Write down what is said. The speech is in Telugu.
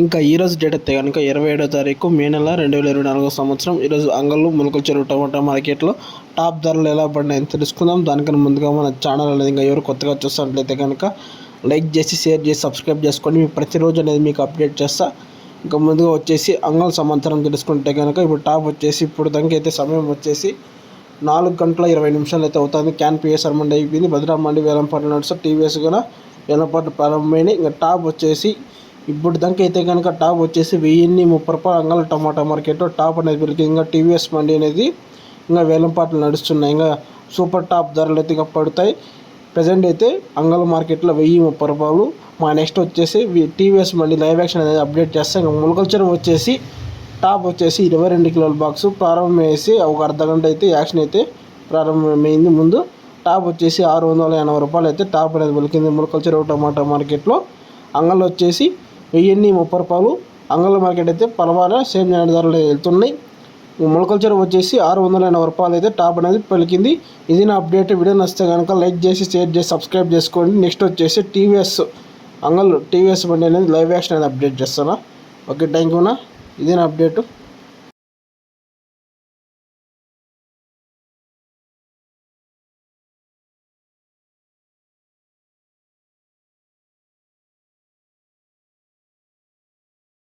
ఇంకా ఈరోజు డేట్ అయితే కనుక ఇరవై ఏడో తారీఖు మే నెల రెండు వేల ఇరవై నాలుగో సంవత్సరం. ఈరోజు అంగళ్ళు ములకల చెరువు టమాటా మార్కెట్లో టాప్ ధరలు ఎలా పడినాయని తెలుసుకుందాం. దానికన్నా ముందుగా మన ఛానల్ అనేది ఇంకా ఎవరు కొత్తగా చూస్తున్నట్లయితే కనుక లైక్ చేసి షేర్ చేసి సబ్స్క్రైబ్ చేసుకోండి మీకు ప్రతిరోజు అనేది మీకు అప్డేట్ చేస్తా. ఇంకా ముందుగా వచ్చేసి అంగళ సమాంతరం తెలుసుకుంటే కనుక ఇప్పుడు టాప్ వచ్చేసి ఇప్పుడు దానికి అయితే సమయం వచ్చేసి నాలుగు గంటల ఇరవై నిమిషాలు అయితే అవుతుంది. క్యాన్ పిఎస్ఆర్ మండి అయిపోయింది. భద్రామండి వేలంపాటి నడుస్తా టీవీఎస్ కూడా వేలంపాటి ప్రారంభమైంది ఇంకా టాప్ వచ్చేసి ఇప్పుడు దాకా అయితే కనుక టాప్ వచ్చేసి వెయ్యిన్ని ముప్పై రూపాయలు అంగళ టమాటా మార్కెట్లో టాప్ అనేది పెరిగింది ఇంకా టీవీఎస్ మండి అనేది ఇంకా వేలంపాట్లు నడుస్తున్నాయి. ఇంకా సూపర్ టాప్ ధరలు అయితే ఇంకా పడతాయి. ప్రజెంట్ అయితే అంగళ మార్కెట్లో వెయ్యి ముప్పై రూపాయలు మా నెక్స్ట్ వచ్చేసి టీవీఎస్ మండి లైవ్ యాక్షన్ అనేది అప్డేట్ చేస్తాం. ఇంకా ములకల్చర్ వచ్చేసి టాప్ వచ్చేసి ఇరవై రెండు కిలోల బాక్స్. ప్రారంభమేసి ఒక అర్ధ గంట అయితే యాక్షన్ అయితే ప్రారంభమైంది. ముందు టాప్ వచ్చేసి ఆరు వందల ఎనభై రూపాయలు అయితే టాప్ అనేది పలికింది ములకల్చర్ టమాటా మార్కెట్లో. అంగళ్ళు వచ్చేసి వెయ్యిన్ని ముప్పై రూపాయలు అంగళ్ళ మార్కెట్ అయితే పర్వాలే సేమ్ ధరలు వెళ్తున్నాయి. మొలకల్చర్ వచ్చేసి ఆరు వందల ఎనభై రూపాయలు అయితే టాప్ అనేది పలికింది. ఇది నా అప్డేట్. వీడియో నచ్చితే కనుక లైక్ చేసి షేర్ చేసి సబ్స్క్రైబ్ చేసుకోండి. నెక్స్ట్ వచ్చేసి టీవీఎస్ అంగల్ టీవీఎస్ బండి అనేది లైవ్ యాక్షన్ అనేది అప్డేట్ చేస్తాను? ఓకే థ్యాంక్ యూనా ఇది నా అప్డేటు.